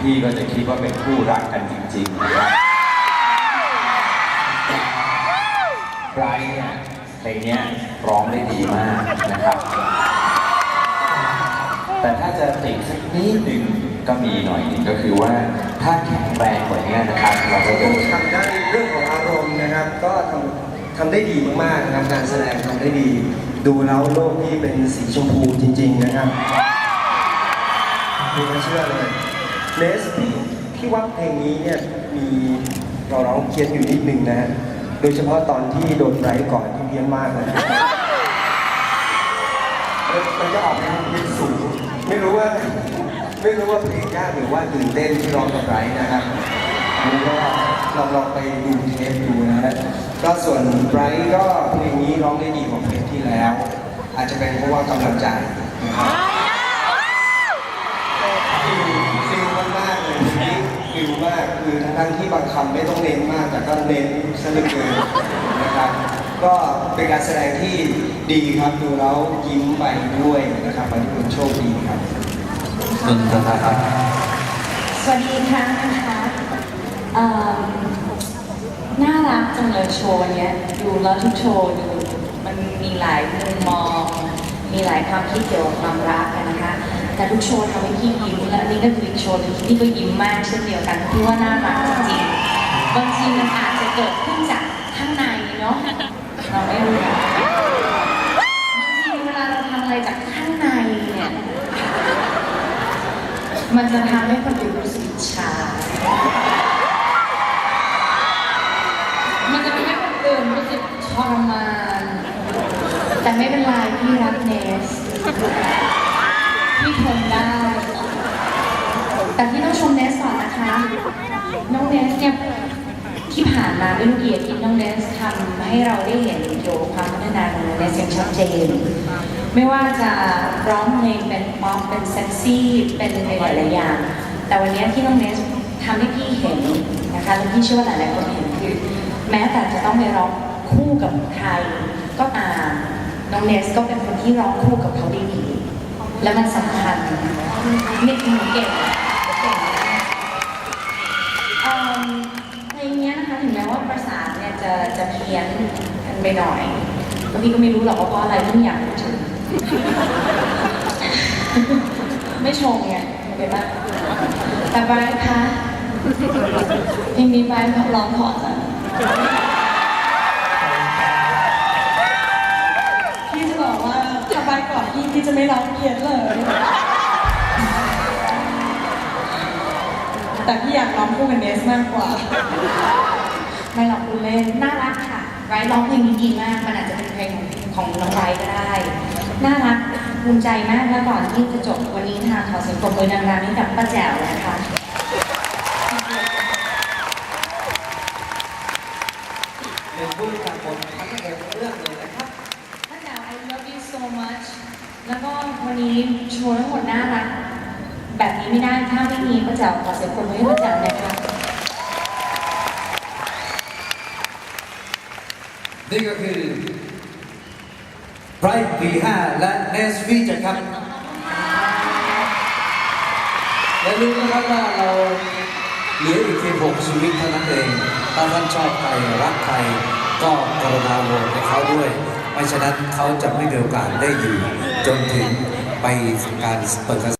พี่ก็จะคิดว่าเป็นคู่รักกันจริงๆนะครับไบรท์เนี่ยเพลงเนี้ยร้องได้ดีมากนะครับ แต่ถ้าจะติดสักนิดหนึ่งก็มีหน่อยหนึงก็คือว่าถ้าแข็งแรงกว่านี้นะครับ เราก็จะทำได้เรื่องของอารมณ์นะครับ ก็ทำทำได้ดีมากๆนะครับการแสดงทำได้ดี ดูแล้วโลกนี่เป็นสีชมพูจริง ๆ นะครับไม่เชื่อเลย เนสพี่พี่ว่าเพลงนี้เนี่ยมีเราร้องเพี้ยนอยู่นิดนึงนะฮะ โดยเฉพาะตอนที่โดนไรก่อนที่เพี้ยนมากเลยมันจะออกมาเพี้ยนสูง ไม่รู้ว่า ไม่รู้ว่าเพลงยากหรือว่าตื่นเต้นที่ร้องกับไรนะครับอันนี้ก็ลองลองไปดูเทปดูนะฮะ ก็ส่วนไรก็เพลงนี้ร้องได้ดีกว่าเพลงที่แล้ว อาจจะเป็นเพราะว่ากำลังใจนะครับ มาก คือทั้งๆที่บางคำไม่ต้องเน้นมาก แต่ก็เน้นซะเหลือเกินนะครับ ก็เป็นการแสดงที่ดีครับ ดูแล้วยิ้มไปด้วยนะครับมันเป็นโชคดีครับนนทนะครับสวัสดีค่ะนะคะเอิ่มน่ารักจังเลยโชว์เนี้ย ดูแล้วทุกโชว์ดูมันมีหลายมุมมอง มีหลายความคิดเกี่ยวกับความรักกันนะคะ แต่ทุกโชว์ทำให้พี่ยิ้มและนนี้ก็คืออีกโชว์หนึงที่พี่ก็ยิ้มมากเช่นเดียวกันพี่ว่าน่ารักจริงๆบางทีมันอาจจะเกิดขึ้นจากข้างในเนาะเราไม่รู้บางทีเวลาเราทำอะไรจากข้างในเนี่ยมันจะทำให้คนอื่นรู้สึกอิจฉามันจะทำให้คนอื่นรู้สึกทรมาน แต่ไม่เป็นไรพี่รักเนสพี่ทนได้ แต่ที่ต้องชมเนสก่อนนะคะ น้องเนสเนี่ยที่ผ่านมาด้วยลูกเอียดที่น้องเนสทำให้เราได้เห็นเกี่ยวกับความพัฒนาของน้องเนสอย่างชัดเจน ไม่ว่าจะร้องเพลงเป็นป๊อปเป็นเซ็กซี่เป็นในหลายๆอย่าง แต่วันนี้ที่น้องเนสทำให้พี่เห็นนะคะและพี่เชื่อว่าหลายๆคนเห็นคือ แม้แต่จะต้องไปร้องคู่กับใครก็ตาม น้องเนสก็เป็นคนที่ร้องคู่กับเขาได้ดีและมันสำคัญนี่คือหนูเก่งเก่งมากเอิ่มเพลงเนี้ยนะคะถึงแม้ว่าประสานเนี่ยจะจะเพี้ยนกันไปหน่อยก็พี่ก็ไม่รู้หรอกว่าเพราะอะไรที่ไม่อยากพูดถึงไม่ชงไงโอเคปะแต่ไบร์คะเพลงนี้ไบร์ร้องเพอจัง พี่พี่จะไม่ร้องเพี้ยนเลย แต่พี่อยากร้องคู่กับเนสมากกว่า ไม่หรอกคุณเล่นน่ารักค่ะไบรท์ร้องเพลงนี้ดีมาก มันอาจจะเป็นเพลงของของน้องไบรท์ก็ได้ น่ารักภูมิใจมากแล้วก่อนที่จะจบวันนี้ทางขอเสียงปรบมือดังๆให้กับป้าแจ๋วนะคะเป็นผู้จัดบททั้งเอกเรื่องเลยนะครับป้าแจ๋ว I love you so much แล้วก็วันนี้โชว์ทั้งหมดน่ารักแบบนี้ไม่ได้ถ้าไม่มีป้าแจ๋วขอเสียงปรบมือให้ป้าแจ๋วหนะคะนี่ก็คือไบรท์ปีห้าและเนสฟีจัดครับและรู้นะครับว่าเราเหลืออีกเพียงหกชีวิตเท่านั้นเองถ้าท่านชอบใครรักใครก็กรุณาโหวตให้เขาด้วย ไม่ฉะนั้นเขาจะไม่มีโอกาสได้อยู่จนถึงไปการเปิดการ